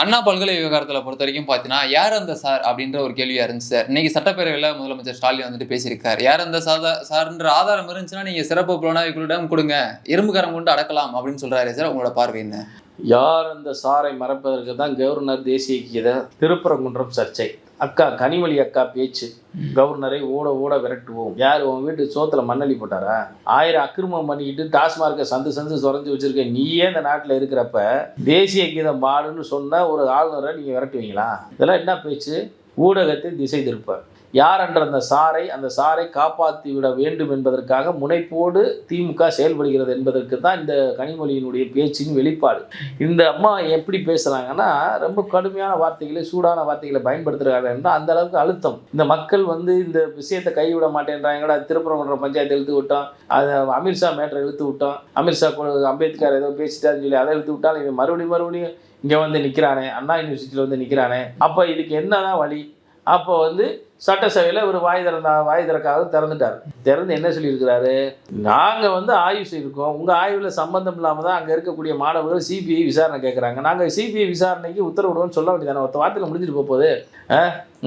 அண்ணா பல்கலை விவகாரத்தில் பொறுத்த வரைக்கும் பார்த்தீங்கன்னா யார் அந்த சார் அப்படின்ற ஒரு கேள்வியாக இருந்துச்சு சார். இன்னைக்கு சட்டப்பேரவையில் முதலமைச்சர் ஸ்டாலின் வந்துட்டு பேசியிருக்காரு. யார் அந்த சாதா சார்ன்ற ஆதாரம் இருந்துச்சுன்னா நீங்கள் சிறப்பு புலனாய்வுகளிடம் கொடுங்க. இரும்புக்கரம் கொண்டு அடக்கலாம் அப்படின்னு சொல்கிறாரு சார் உங்களோட பார்வை என்ன? யார் அந்த சாரை மறப்பதற்கு தான் கவர்னர் தேசிய கீத திருப்பரங்குன்றம் சர்ச்சை. அக்கா கனிமொழி அக்கா பேச்சு. கவர்னரை ஓட ஓட விரட்டுவோம். யார் உன் வீட்டு சோத்துல மண்ணள்ளி போட்டாரா? ஆயிரம் அக்கிரமம் பண்ணிக்கிட்டு டாஸ்மார்க்கை சந்து சந்து சுரஞ்சு வச்சிருக்க நீயே இந்த நாட்டில் இருக்கிறப்ப தேசிய கீதம் பாடுன்னு சொன்ன ஒரு ஆளுநரை நீங்கள் விரட்டுவீங்களா? இதெல்லாம் என்ன பேச்சு? ஊடகத்தை திசை திருப்ப. யார் என்ற அந்த சாரை அந்த சாரை காப்பாற்றி விட வேண்டும் என்பதற்காக முனைப்போடு திமுக செயல்படுகிறது என்பதற்கு தான் இந்த கனிமொழியினுடைய பேச்சின் வெளிப்பாடு. இந்த அம்மா எப்படி பேசுகிறாங்கன்னா ரொம்ப கடுமையான வார்த்தைகளை சூடான வார்த்தைகளை பயன்படுத்துகிறாங்க என்றால் அந்த அளவுக்கு அழுத்தம். இந்த மக்கள் வந்து இந்த விஷயத்தை கைவிட மாட்டேன்றாங்கடா திருப்பரங்குன்ற பஞ்சாயத்து இழுத்து விட்டோம் அதை அமித்ஷா மேட்டரை இழுத்து விட்டோம் அமித்ஷா அம்பேத்கர் ஏதோ பேசிட்டாருன்னு சொல்லி அதை இழுத்து விட்டாலும் இவன் மறுபடியும் மறுபடியும் இங்கே வந்து நிற்கிறானே அண்ணா யூனிவர்சிட்டியில் வந்து நிற்கிறானே அப்போ இதுக்கு என்னதான் வழி? அப்போ வந்து சட்டசபையில் ஒரு வாய் திறந்தா வாய் திறக்காக திறந்துட்டார். திறந்து என்ன சொல்லியிருக்கிறாரு? நாங்கள் வந்து ஆய்வு செய்திருக்கோம். உங்கள் ஆய்வில் சம்பந்தம் இல்லாமல் தான் அங்கே இருக்கக்கூடிய மாணவர்கள் சிபிஐ விசாரணை கேட்குறாங்க நாங்கள் சிபிஐ விசாரணைக்கு உத்தரவிடுவோம்னு சொல்ல வேண்டியதானே? ஒருத்த வார்த்தையில் முடிஞ்சிட்டு போகுது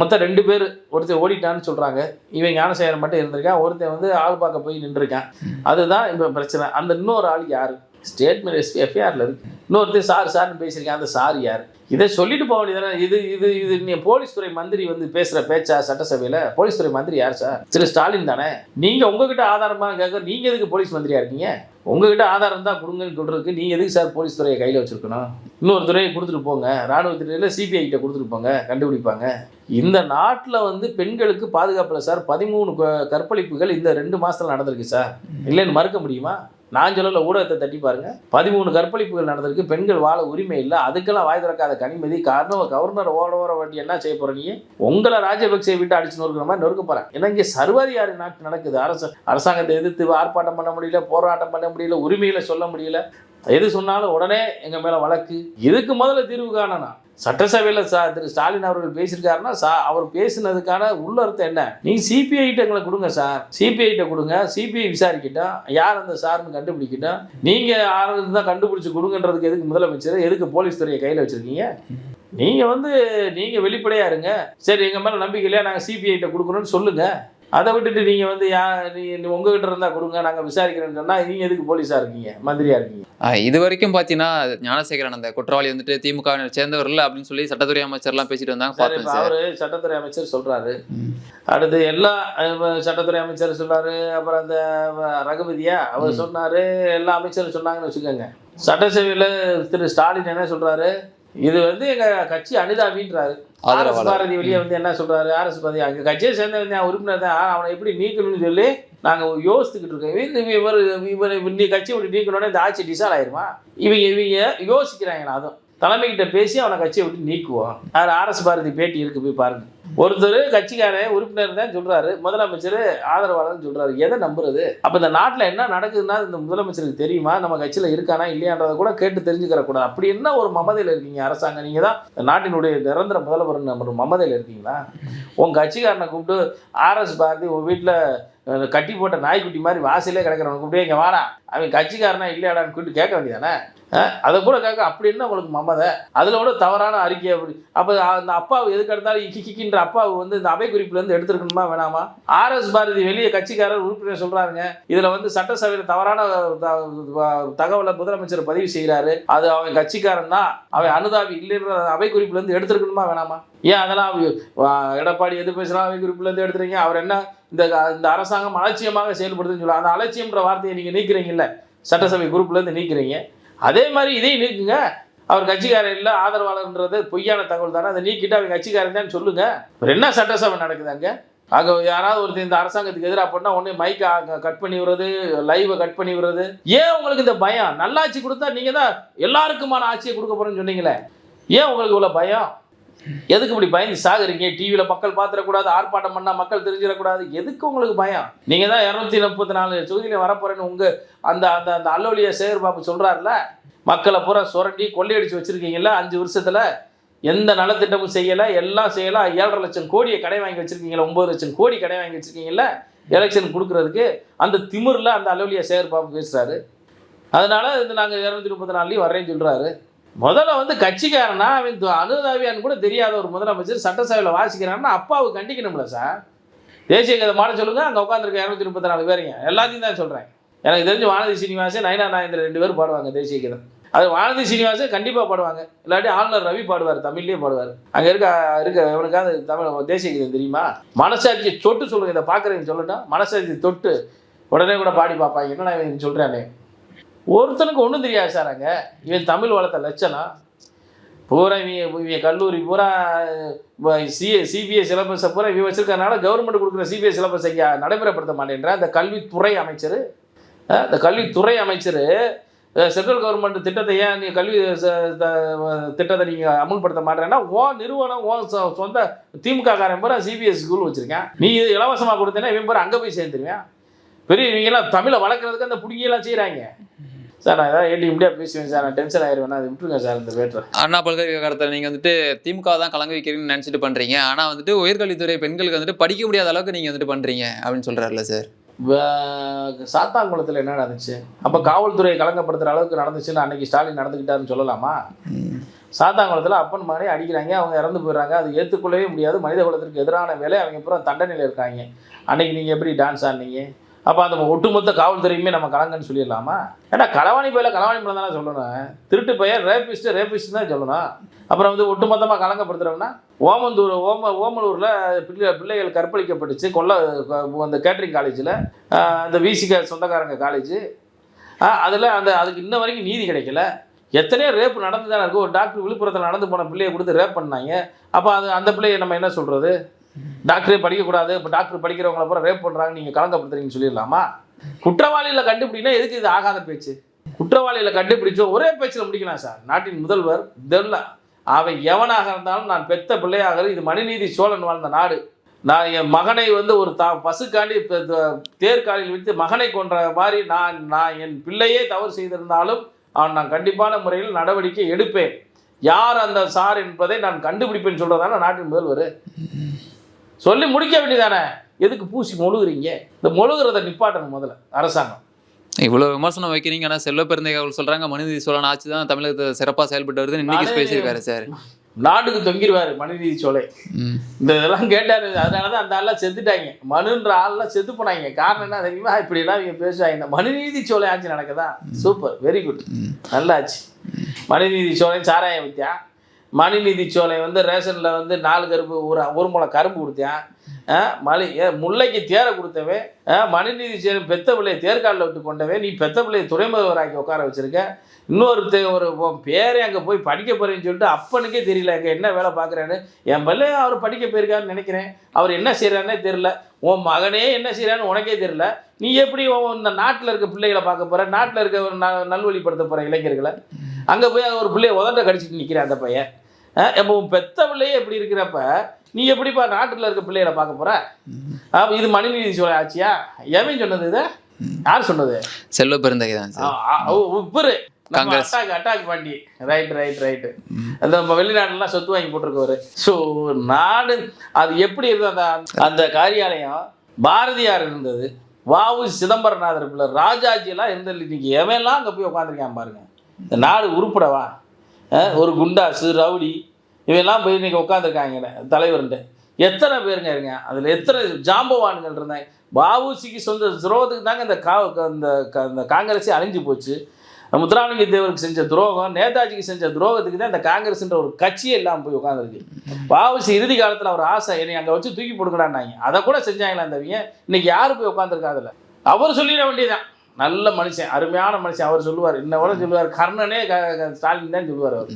மொத்தம் ரெண்டு பேர் ஒருத்தர் ஓடிட்டான்னு சொல்கிறாங்க இவன் ஞானசேகரன் மட்டும் இருந்திருக்கான். ஒருத்தன் வந்து ஆள் பார்க்க போய் நின்றுருக்கான். அதுதான் இப்போ பிரச்சனை. அந்த இன்னொரு ஆள் யார்? ஸ்டேட்மெண்ட் எஸ் எஃப்ஐஆரில் இருக்கு. இன்னொருத்தர் சார் சார்னு பேசியிருக்கேன் அந்த சார் யார்? இதை சொல்லிட்டு போக வேண்டியதானே இது இது இது நீ போலீஸ் துறை மந்திரி வந்து பேசுகிற பேச்சா சட்டசபையில்? போலீஸ் துறை மந்திரி யார் சார்? திரு ஸ்டாலின் தானே. நீங்கள் உங்ககிட்ட ஆதாரமாக கேட்க நீங்கள் எதுக்கு போலீஸ் மந்திரியாக இருக்கீங்க? உங்ககிட்ட ஆதாரம் தான் கொடுங்கன்னு சொல்கிறதுக்கு நீங்கள் எதுக்கு சார் போலீஸ் துறையை கையில் வச்சுருக்கணும்? இன்னொரு துறையை கொடுத்துட்டு போங்க. ராணுவத்துறையில் சிபிஐ கிட்ட கொடுத்துட்டு போங்க. கண்டுபிடிப்பாங்க. இந்த நாட்டில் வந்து பெண்களுக்கு பாதுகாப்பில் சார் பதிமூணு க- கற்பழிப்புகள் இந்த ரெண்டு மாதத்தில் நடந்திருக்கு சார். இல்லைன்னு மறுக்க முடியுமா? நான் சொல்லல ஊடகத்தை தட்டி பாருங்க. பதிமூணு கற்பழிப்புகள் நடந்திருக்கு. பெண்கள் வாழ உரிமை இல்லை. அதுக்கெல்லாம் வாய் திறக்காத கனிமதி காரணம் கவர்னர் ஓட ஓட வண்டி என்ன செய்ய போற நீ உங்களை ராஜபக்சே விட்டு அடிச்சு நொறுக்கிற மாதிரி நொறுக்க போறேன். ஏன்னா இங்கே சர்வாதிகாரி நாட்டு நடக்குது. அரசு அரசாங்கத்தை எதிர்த்து ஆர்ப்பாட்டம் பண்ண முடியல போராட்டம் பண்ண முடியல உரிமைகளை சொல்ல முடியல. எது சொன்னாலும் உடனே எங்க மேல வழக்கு. இதுக்கு முதல்ல தீர்வு காணணும்? சட்டசபையில் சா திரு ஸ்டாலின் அவர்கள் பேசியிருக்காருன்னா சா அவர் பேசினதுக்கான உள்ளர்த்தம் என்ன? நீங்கள் சிபிஐட்ட எங்களை கொடுங்க சார். சிபிஐட்ட கொடுங்க. சிபிஐ விசாரிக்கட்டும் யார் அந்த சார்னு கண்டுபிடிக்கட்டும் நீங்கள் யார் தான் கண்டுபிடிச்சி கொடுங்கன்றதுக்கு எதுக்கு முதலமைச்சர்? எதுக்கு போலீஸ் துறையை கையில் வச்சிருக்கீங்க? நீங்கள் வந்து நீங்கள் வெளிப்படையாக இருங்க. சரி எங்கள் மேலே நம்பிக்கை இல்லையா? நாங்கள் சிபிஐட்ட கொடுக்குறோன்னு சொல்லுங்கள் அதை விட்டுட்டு நீங்க வந்து யா உங்ககிட்ட இருந்தா கொடுங்க நாங்க விசாரிக்கிறேன்னு சொன்னா நீங்க எதுக்கு போலீஸா இருக்கீங்க? மந்திரியா இருக்கீங்க? இது வரைக்கும் பார்த்தீங்கன்னா ஞானசேகரன் அந்த குற்றவாளி வந்துட்டு திமுக சேர்ந்தவர் இல்லை அப்படின்னு சொல்லி சட்டத்துறை அமைச்சர்லாம் பேசிட்டு வந்தாங்க அவரு சட்டத்துறை அமைச்சர் சொல்றாரு. ம். அடுத்து எல்லா சட்டத்துறை அமைச்சர் சொன்னாரு அப்புறம் அந்த ரகுபதியா அவர். சொன்னாரு எல்லா அமைச்சரும் சொன்னாங்கன்னு வச்சுக்கோங்க. சட்டசபையில திரு ஸ்டாலின் என்ன சொல்றாரு? இது வந்து எங்க கட்சி அனுதாபின்றாரு. ஆர் எஸ் ஆதரவாளர். பாரதி வெளியே வந்து என்ன சொல்றாரு? ஆர் எஸ் பாரதி அங்க கட்சியை சேர்ந்தவன் உறுப்பினர் தான். அவனை எப்படி நீக்கணும்னு சொல்லி நாங்க யோசித்துக்கிட்டு இருக்கோம். இவர் இவர் நீ கட்சி விட்டு நீக்கணும்னே இந்த ஆட்சி டிசால் ஆயிருமா? இவங்க இவங்க யோசிக்கிறாங்க அதுவும். தலைமைகிட்ட பேசி அவனை கட்சியை விட்டு நீக்குவோம். அது ஆர்எஸ் பாரதி பேட்டி இருக்கு போய் பாருங்க. ஒருத்தர் கட்சிக்காரன் உறுப்பினர் தான் சொல்றாரு முதலமைச்சர் ஆதரவாளர்னு சொல்றாரு. எதை நம்புறது? அப்ப இந்த நாட்டில் என்ன நடக்குதுன்னா இந்த முதலமைச்சருக்கு தெரியுமா? நம்ம கட்சியில இருக்கானா இல்லையான்றத கூட கேட்டு தெரிஞ்சுக்கிற கூடாது அப்படி என்ன ஒரு மமதையில் இருக்கீங்க அரசாங்கம்? நீங்க தான் நாட்டினுடைய நிரந்தர முதல்வர் நம்ம மமதையில் இருக்கீங்களா? உன் கட்சிக்காரனை கூப்பிட்டு ஆர்எஸ் பாரதி உன் வீட்டில் கட்டி போட்ட நாய்க்குட்டி மாதிரி வாசலே கிடக்கிறவன் கூப்பிட்டு இங்கே வாடா. அவன் கட்சிக்காரனா இல்லையாடான்னு கூப்பிட்டு கேட்க வேண்டியதானே? அதை கூட கேட்க அப்படி என்ன உங்களுக்கு மமதை? அதில் கூட தவறான அறிக்கை அப்படி. அப்போ அந்த அப்பாவு எதுக்கு எடுத்தாலும் கிக்கின்ற அப்பாவு வந்து இந்த அவை குறிப்புலேருந்து எடுத்துருக்கணுமா வேணாமா? ஆர்எஸ் பாரதி வெளியே கட்சிக்காரர் உறுப்பினர் சொல்கிறாருங்க இதில் வந்து சட்டசபையில் தவறான த- தகவலை முதலமைச்சர் பதிவு செய்கிறாரு அது அவன் கட்சிக்காரன் தான். அவன் அனுதாபி இல்லைன்ற அவை குறிப்புலேருந்து எடுத்துருக்கணுமா வேணாமா? ஏன் அதெல்லாம் அவ- எடப்பாடி எது பேசுனா அவை குறிப்புலேருந்து எடுத்துறீங்க? அவர் என்ன இந்த இந்த அரசாங்கம் அலட்சியமாக செயல்படுதுன்னு சொல்லுவாங்க அந்த அலட்சியம்ன்ற வார்த்தையை நீங்கள் இல்லை. சட்டசபை குரூப்லேருந்து நீக்கிறீங்க. அதே மாதிரி இதையும் நீக்குங்க. அவர் கட்சிக்காரர் இல்லை ஆதரவாளர்ன்றது பொய்யான தகவல் தானே. அதை நீக்கிட்டு அவங்க கட்சிக்காரன் தான் சொல்லுங்க. அப்புறம் என்ன சட்டசபை நடக்குது அங்கே? அங்கே யாராவது ஒருத்தர் இந்த அரசாங்கத்துக்கு எதிராக பண்ணால் ஒன்று மைக்கை கட் பண்ணி விடுறது லைவை கட் பண்ணி விடுறது. ஏன் உங்களுக்கு இந்த பயம்? நல்லாட்சி கொடுத்தா நீங்கள் தான் எல்லாருக்குமான ஆட்சியை கொடுக்க போறேன்னு சொன்னீங்களே. ஏன் உங்களுக்கு இவ்வளோ பயம்? எதுக்கு இப்படி பயந்து சாகுறீங்க? டிவியில் மக்கள் பார்த்துடக்கூடாது ஆர்ப்பாட்டம் பண்ணால் மக்கள் தெரிஞ்சிடக்கூடாது. எதுக்கு உங்களுக்கு பயம்? நீங்கள் தான் இரநூத்தி முப்பத்தி நாலு தொகுதியில் வரப்போறேன்னு உங்கள் அந்த அந்த அந்த அல்லோலிய சேகர் பாபு சொல்கிறாருல மக்களை பூரா சுரண்டி கொள்ளையடிச்சு வச்சுருக்கீங்களா அஞ்சு வருஷத்தில் எந்த நலத்திட்டமும் செய்யலை எல்லாம் செய்யலாம் ஏழரை லட்சம் கோடியை கடை வாங்கி வச்சுருக்கீங்களா ஒம்பது லட்சம் கோடி கடை வாங்கி வச்சுருக்கீங்கல்ல எலெக்ஷன் கொடுக்குறதுக்கு அந்த திமிரில் அந்த அலுவலியா சேகர் பாபு பேசுகிறாரு அதனால் இது நாங்கள் இரநூத்தி முப்பத்தி நாலுலேயும் வரேன்னு சொல்கிறாரு முதல்ல வந்து கட்சிக்காரனா அவன் அனுதாவியான்னு கூட தெரியாத ஒரு முதலமைச்சர் சட்டசபையில் வாசிக்கிறான்னா அப்பாவை கண்டிக்கணும்ல சார். தேசிய கதை மாட சொல்லுங்க அங்கே உட்காந்துருக்க இரநூத்தி முப்பத்தி நாலு பேருங்க. எல்லாத்தையும் தான் சொல்கிறேன் எனக்கு தெரிஞ்சு வானதி சீனிவாசன் நயனா நாயந்திரன் ரெண்டு பேரும் பாடுவாங்க தேசிய கீதம் அது வானதி சீனிவாசன் கண்டிப்பாக பாடுவாங்க. இல்லாட்டி ஆளுநர் ரவி பாடுவார் தமிழ்லேயே பாடுவார். அங்கே இருக்க இருக்க இவனுக்காவது தமிழ் தேசிய கீதம் தெரியுமா? மனசாட்சியை தொட்டு சொல்லுங்க இதை பார்க்குறேன்னு சொல்லட்டா மனசாட்சி தொட்டு உடனே கூட பாடி பார்ப்பாங்க. என்ன நான் சொல்கிறேன் ஒருத்தனுக்கு ஒன்றும் தெரியாது சார் அங்கே. இவன் தமிழ் வளர்த்த லட்சணம். பூரா இவங்க இவங்க கல்லூரி பூரா சி சிபிஐ சிலபஸை பூரா இவங்க வச்சிருக்கறனால கவர்மெண்ட் கொடுக்குற சிபிஎஸ் சிலபஸை இங்கே நடைமுறைப்படுத்த மாட்டேன்ற அந்த கல்வித்துறை அமைச்சர் இந்த கல்வித்துறை அமைச்சர் சென்ட்ரல் கவர்மெண்ட் திட்டத்தை ஏன் நீ கல்வி திட்டத்தை நீங்கள் அமுல்படுத்த மாட்டேன்னா ஓ நிறுவனம் ஓ சொ- சொந்த திமுக காரன் பூரா சிபிஎஸ் ஸ்கூல் வச்சுருக்கேன். நீ இது இலவசமாக கொடுத்தேன்னா இவன் பூரா அங்கே போய் சேர்ந்துருவேன். பெரிய இவங்கெல்லாம் தமிழை வளர்க்குறதுக்கு அந்த புடுங்கியெல்லாம் செய்கிறாங்க சார் நான் ஏதாவது ஏடி இப்படியா பேசுவேன் சார் நான் டென்ஷன் ஆயிடுவேன் அது விட்டுருங்க சார் இந்த வேட்டரை அண்ணா பல்கலைக்கழகத்தில் நீங்கள் வந்துட்டு திமுக தான் கலங்க வைக்கிறீங்கன்னு நினச்சிட்டு பண்ணுறீங்க ஆனால் வந்துட்டு உயர்கல்வித்துறை பெண்களுக்கு வந்துட்டு படிக்க முடியாத அளவுக்கு நீங்கள் வந்துட்டு பண்ணுறீங்க அப்படின்னு சொல்கிறாருல சார் சாத்தான்குளத்தில் என்ன நடந்துச்சு அப்போ காவல்துறையை கலங்கப்படுத்துகிற அளவுக்கு நடந்துச்சுன்னு அன்னைக்கு ஸ்டாலின் நடந்துக்கிட்டாருன்னு சொல்லலாமா? சாத்தான்குளத்தில் அப்பன் மகனே அடிக்கிறாங்க அவங்க இறந்து போயிடுறாங்க. அது ஏற்றுக்கொள்ளவே முடியாது. மனித குலத்திற்கு எதிரான வேலை அவங்க பூரா தண்டனையில் இருக்காங்க. அன்னைக்கு நீங்கள் எப்படி டான்ஸ் ஆடினீங்க? அப்போ அந்த ஒட்டுமொத்த காவல்துறையுமே நம்ம கலங்கன்னு சொல்லிடலாமா? ஏன்னா களவாணி பயில களவாணி பயில தானே சொல்லணும். திருட்டு பையன் ரேபிஸ்ட்டு ரேபிஸ்ட் தான் சொல்லணும். அப்புறம் வந்து ஒட்டுமொத்தமாக கலங்கப்படுத்துகிறோம்னா ஓமந்தூர் ஓம ஓமலூரில் பிள்ளை பிள்ளைகள் கற்பழிக்கப்பட்டுச்சு. கொல்ல அந்த கேட்ரிங் காலேஜில் அந்த விசிக சொந்தக்காரங்க காலேஜ் அதில் அந்த அதுக்கு இன்ன வரைக்கும் நீதி கிடைக்கல. எத்தனையோ ரேப் நடந்து தானே இருக்கும் ஒரு டாக்டர் விழுப்புரத்தில் நடந்து போன பிள்ளையை கொடுத்து ரேப் பண்ணாங்க. அப்போ அது அந்த பிள்ளையை நம்ம என்ன சொல்கிறது டாக்டரே படிக்கக்கூடாது இப்போ டாக்டர் படிக்கிறவங்கள பூரா ரேப் பண்ணுறாங்க நீங்கள் கலங்கப்படுத்துறீங்கன்னு சொல்லிடலாமா? குற்றவாளியில் கண்டுபிடினா எதுக்கு இது ஆகாத பேச்சு? குற்றவாளியில் கண்டுபிடிச்சோம் ஒரே பேச்சில் முடிக்கலாம் சார். நாட்டின் முதல்வர் இதெல்லாம் அவன் எவனாக இருந்தாலும் நான் பெத்த பிள்ளையாக இது மணிநீதி சோழன் வாழ்ந்த நாடு. நான் என் மகனை வந்து ஒரு தா பசுக்காண்டி தேர்காலில் வைத்து மகனை கொன்ற மாதிரி நான் நான் என் பிள்ளையே தவறு செய்திருந்தாலும் அவன் நான் கண்டிப்பான முறையில் நடவடிக்கை எடுப்பேன். யார் அந்த சார் என்பதை நான் கண்டுபிடிப்பேன்னு சொல்றதான நாட்டின் முதல்வர்? சொல்லி முடிக்க வேண்டியதானே? எதுக்கு பூசி மொழுகுறீங்க? இந்த மொழுகுறதை நிப்பாட்டணும் முதல்ல அரசாங்கம். இவ்வளோ விமர்சனம் வைக்கிறீங்க. ஆனால் செல்வ பெருந்தைகள் அவர்கள் சொல்கிறாங்க மனுநீதி சோழன் ஆட்சி தான் தமிழகத்தை சிறப்பாக செயல்பட்டு வருதுன்னு இன்னைக்கு பேசியிருக்காரு சார். நாட்டுக்கு தொங்கிடுவார் மனுநீதி சோலை இந்த இதெல்லாம் கேட்டாரு. அதனால தான் அந்த ஆள்லாம் செத்துட்டாங்க. மனுன்ற ஆள்லாம் செத்து போனாங்க. காரணம் என்ன தெரியுமா? இப்படிலாம் இவங்க பேசுவாங்க. இந்த மனுநீதி சோலை ஆட்சி நடக்குதா? சூப்பர். Very good. நல்ல ஆட்சி மனுநீதி சோலை சாராய வித்தியா மணிநிதி சோலை வந்து ரேஷனில் வந்து நாலு கருப்பு ஒரு ஒரு முளை கரும்பு கொடுத்தேன். மலை முல்லைக்கு தேரை கொடுத்தவன் ஆ, மனுநீதி பெத்த பிள்ளையை தேர்காலில் விட்டு கொண்டவன் நீ பெத்த பிள்ளையை துறைமுகவராக்கி உட்கார வச்சுருக்க. இன்னொரு ஒரு உன் பேரே அங்கே போய் படிக்க போகிறேன்னு சொல்லிட்டு அப்பனுக்கே தெரியல அங்கே என்ன வேலை பார்க்குறான்னு. என் பிள்ளை அவர் படிக்க போயிருக்காருன்னு நினைக்கிறேன். அவர் என்ன செய்கிறாருன்னே தெரில உன் மகனே என்ன செய்கிறான்னு உனக்கே தெரில நீ எப்படி இந்த நாட்டில் இருக்க பிள்ளைகளை பார்க்க போகிற நாட்டில் இருக்க ஒரு ந நல்வழிப்படுத்த போகிற இளைஞர்களை? அங்கே போய் ஒரு பிள்ளைய உதட்ட கடிச்சிட்டு நிற்கிறேன் அந்த பையன். இப்போ பெத்த பிள்ளையே எப்படி இருக்கிறப்ப நீ எப்படிப்பா நாட்டில் இருக்க பிள்ளைகளை பார்க்க போற? இது மனுநீதி சோழ ஆச்சியா? எவன் சொன்னது இது? யார் சொன்னது? செல்வ பெருந்தகை தான் Congress. Attack attack Pandi right right right அந்த நம்ம வெளிநாட்டுலாம் சொத்து வாங்கி போட்டிருக்கவர். ஸோ நாடு அது எப்படி இருந்தது? அந்த அந்த காரியாலயம் பாரதியார் இருந்தது. வாவு சிதம்பரநாதர் பிள்ளை ராஜாஜிலாம் இருந்தது. இன்னைக்கு எவன்லாம் அங்கே போய் உட்காந்துருக்கான் பாருங்க. இந்த நாடு உருப்படவா? ஒரு குண்டாசு ரவுடி இவெல்லாம் போய் இன்றைக்கி உட்காந்துருக்காங்க தலைவர்ன்ட்டு. எத்தனை பேருங்க இருங்க அதில் எத்தனை ஜாம்பவான்கள் இருந்தாங்க. பாபுசிக்கு சொந்த துரோகத்துக்கு தாங்க இந்த கா இந்த க- இந்த காங்கிரஸே அழிஞ்சு போச்சு. முத்துராமலிங்க தேவருக்கு செஞ்ச துரோகம் நேதாஜிக்கு செஞ்ச துரோகத்துக்கு தான் இந்த காங்கிரஸ்ன்ற ஒரு கட்சியே இல்லாமல் போய் உட்காந்துருக்கு பாபுசி இறுதி காலத்தில் அவர் ஆசை என்னை அங்கே வச்சு தூக்கி போடுங்கடான்னாங்க. அதை கூட செஞ்சாங்களா அந்தவங்க இன்னைக்கு யார் போய் உட்காந்துருக்காதுல அவர் சொல்லிட வேண்டியதான் நல்ல மனுஷன் அருமையான மனுஷன் அவர் சொல்லுவார். இன்ன கூட சொல்லுவார் கர்ணனே ஸ்டாலின் தான் சொல்லுவார் அவர்.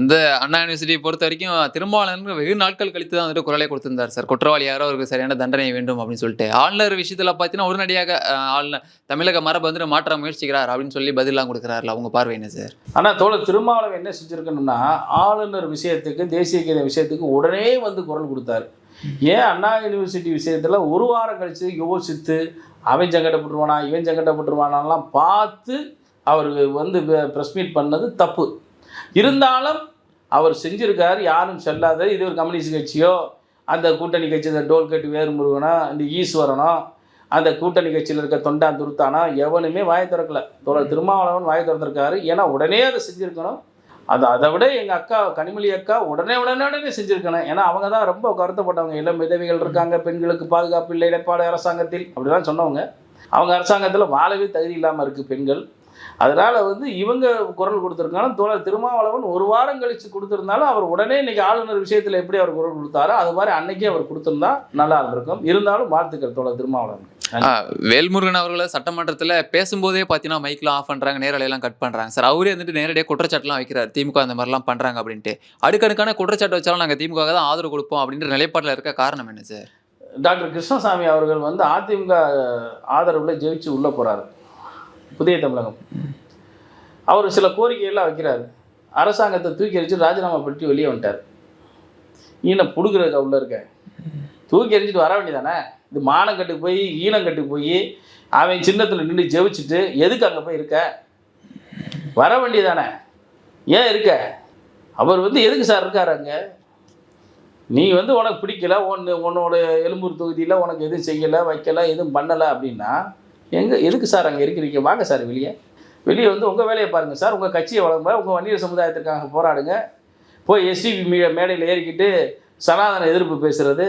இந்த அண்ணா யூனிவர்சிட்டியை பொறுத்த வரைக்கும் திருமாவளவன் வெகு நாட்கள் கழித்து தான் வந்துட்டு குரலை கொடுத்திருந்தார் சார். குற்றவாளி யாரோ அவருக்கு சரியான தண்டனை வேண்டும் அப்படின்னு சொல்லிட்டு. ஆளுநர் விஷயத்துல பார்த்தீங்கன்னா உடனடியாக ஆளுநர் தமிழக மரபு வந்துட்டு மாற்ற முயற்சிக்கிறார் அப்படின்னு சொல்லி பதிலாம் கொடுக்குறாருல அவங்க பார்வை என்ன சார்? ஆனால் தோழர் திருமாவளவன் என்ன செஞ்சுருக்கணும்னா ஆளுநர் விஷயத்துக்கு தேசிய கீத விஷயத்துக்கு உடனே வந்து குரல் கொடுத்தாரு. ஏன் அண்ணா யூனிவர்சிட்டி விஷயத்தில் ஒரு வாரம் கழித்து யோசித்து அவன் சங்கடப்பட்டுருவானா இவன் சங்கடப்பட்டுருவானாலாம் பார்த்து அவர் வந்து ப்ரெஸ் மீட் பண்ணது தப்பு. இருந்தாலும் அவர் செஞ்சிருக்காரு யாரும் செல்லாத இது ஒரு கம்யூனிஸ்ட் கட்சியோ அந்த கூட்டணி கட்சி இந்த டோல்கட்டு வேறுமுருகனோ இந்த ஈஸ்வரனோ அந்த கூட்டணி கட்சியில் இருக்க தொண்டான் துருத்தானா எவனுமே வாய திறக்கலை. தோழர் திருமாவளவன் வாய திறந்திருக்காரு. ஏன்னா உடனே அதை செஞ்சுருக்கணும். அது அதை விட எங்கள் அக்கா கனிமொழி அக்கா உடனே உடனே உடனே செஞ்சுருக்கணும் ஏன்னா அவங்க தான் ரொம்ப கருத்தப்பட்டவங்க இளம் விதவிகள் இருக்காங்க பெண்களுக்கு பாதுகாப்பு இல்லை இடைப்பாடு அரசாங்கத்தில். அப்படிலாம் சொன்னவங்க. அவங்க அரசாங்கத்தில் வாழவே தகுதி இல்லாமல் இருக்குது பெண்கள். அதனால் வந்து இவங்க குரல் கொடுத்துருக்காங்க. தோழர் திருமாவளவன் ஒரு வாரம் கழித்து கொடுத்துருந்தாலும் அவர் உடனே இன்னைக்கு ஆளுநர் விஷயத்தில் எப்படி அவர் குரல் கொடுத்தாரோ அது மாதிரி அன்னைக்கே அவர் கொடுத்துருந்தா நல்லா இருந்திருக்கும். இருந்தாலும் வாழ்த்துக்கள் தோழர் திருமாவளவன். வேல்முருகன் அவர்களை சட்டமன்றத்துல பேசும்போதே பாத்தீங்கன்னா மைக்லாம் ஆஃப் பண்றாங்க நேரலையெல்லாம் கட் பண்றாங்க. சார் அவரே வந்துட்டு நேரடியாக குற்றச்சாட்டுலாம் வைக்கிறார். திமுக அந்த மாதிரிலாம் பண்றாங்க அப்படின்ட்டு. அடுக்கடுக்கான குற்றச்சாட்டு வச்சாலும் நாங்க திமுக தான் ஆதரவு கொடுப்போம் அப்படின்ற நிலைப்பாட்டில் இருக்க காரணம் என்ன சார்? டாக்டர் கிருஷ்ணசாமி அவர்கள் வந்து அதிமுக ஆதரவில் ஜெயிச்சு உள்ளே போகிறாரு புதிய தமிழகம். அவர் சில கோரிக்கைகள்லாம் வைக்கிறாரு. அரசாங்கத்தை தூக்கி அடிச்சு ராஜினாமா பற்றி வெளியே வந்துட்டார். ஈனம் புடுக்கிறதுக்கு அவ்வளோ இருக்க. தூக்கி எறிஞ்சிட்டு வர வேண்டியதானே? இது மானங்கட்டு போய் ஈனங்கட்டு போய் அவன் சின்னத்தில் நின்று ஜெபிச்சுட்டு எதுக்கு அங்கே போய் இருக்க? வர வேண்டியதானே? ஏன் இருக்க? அவர் வந்து எதுக்கு சார் இருக்கார் அங்கே? நீ வந்து உனக்கு பிடிக்கல ஒன்று உன்னோட எலும்பூர் தொகுதியில் உனக்கு எதுவும் செய்யலை வைக்கலை எதுவும் பண்ணலை அப்படின்னா எங்கே எதுக்கு சார் அங்கே இருக்கிறீங்க? வாங்க சார் வெளியே. வெளியே வந்து உங்கள் வேலையை பாருங்கள் சார். உங்கள் கட்சியை வளங்க உங்கள் வன்னியர் சமுதாயத்திற்காக போராடுங்க. போய் எஸ்டிபி மீ மேடையில் ஏறிக்கிட்டு சனாதன எதிர்ப்பு பேசுறது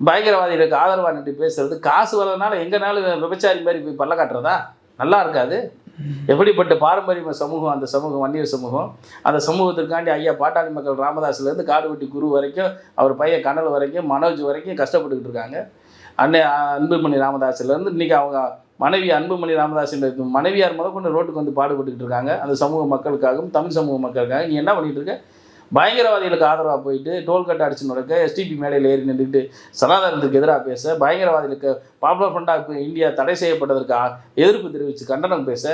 பயங்கரவாதிகளுக்கு ஆதரவாக நின்று பேசுறது காசு வரதுனால எங்கனாலும் விபச்சாரி மாதிரி போய் பல்ல காட்டுறதா? நல்லா இருக்காது. எப்படிப்பட்ட பாரம்பரிய சமூகம் அந்த சமூகம் வன்னியர் சமூகம்? அந்த சமூகத்திற்காண்டி ஐயா பாட்டாளி மக்கள் ராமதாஸ்லேருந்து காடுவெட்டி குரு வரைக்கும் அவர் பையன் கனல் வரைக்கும் மனோஜ் வரைக்கும் கஷ்டப்பட்டுக்கிட்டு இருக்காங்க. அன்னை அன்புமணி ராமதாஸ்லேருந்து இன்றைக்கி அவங்க மனைவி அன்புமணி ராமதாஸின் மனைவியார் முதற்கொண்டு ரோட்டுக்கு வந்து பாடுபட்டுக்கிட்டு இருக்காங்க. அந்த சமூக மக்களுக்காகவும் தமிழ் சமூக மக்களுக்காக நீ என்ன பண்ணிகிட்டு இருக்க? பயங்கரவாதிகளுக்கு ஆதரவாக போயிட்டு டோல்கட் அடிச்சு நடக்க எஸ்டிபி மேடையில் ஏறி நின்றுட்டு சனாதனத்துக்கு எதிராக பேச பயங்கரவாதிகளுக்கு பாப்புலர் ஃப்ரண்டாக இந்தியா தடை செய்யப்பட்டதற்கு எதிர்ப்பு தெரிவித்து கண்டனம் பேச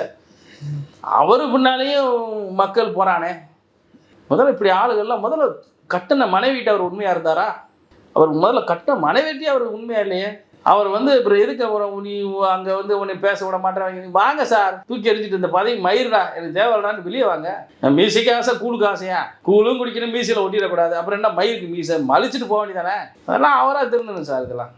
அவர் பின்னாலேயும் மக்கள் போகிறானே முதல்ல இப்படி ஆளுகள்லாம் முதல்ல கட்டின மனைவிட்டு அவர் உண்மையாக இருந்தாரா? அவர் முதல்ல கட்டின மனைவிட்டே அவர் உண்மையாக இல்லையே? அவர் வந்து அப்புறம் எதுக்கு அப்புறம் நீ அங்கே வந்து உன்னை பேச விட மாட்டேன் வாங்க சார். தூக்கி எறிஞ்சிட்டு இந்த பதவி மயிர்டா. எனக்கு தேவையில்லான்னு வெளியே வாங்க. மீசைக்கு ஆசை கூழுக்கு ஆசையா? கூழும் குடிக்கணும் மீசையில் ஒட்டிடக்கூடாது. அப்புறம் என்ன மயிருக்கு மீசை? மலிச்சிட்டு போக வேண்டியதானே அதெல்லாம் அவராக திருந்தணும் சார் இதெல்லாம்.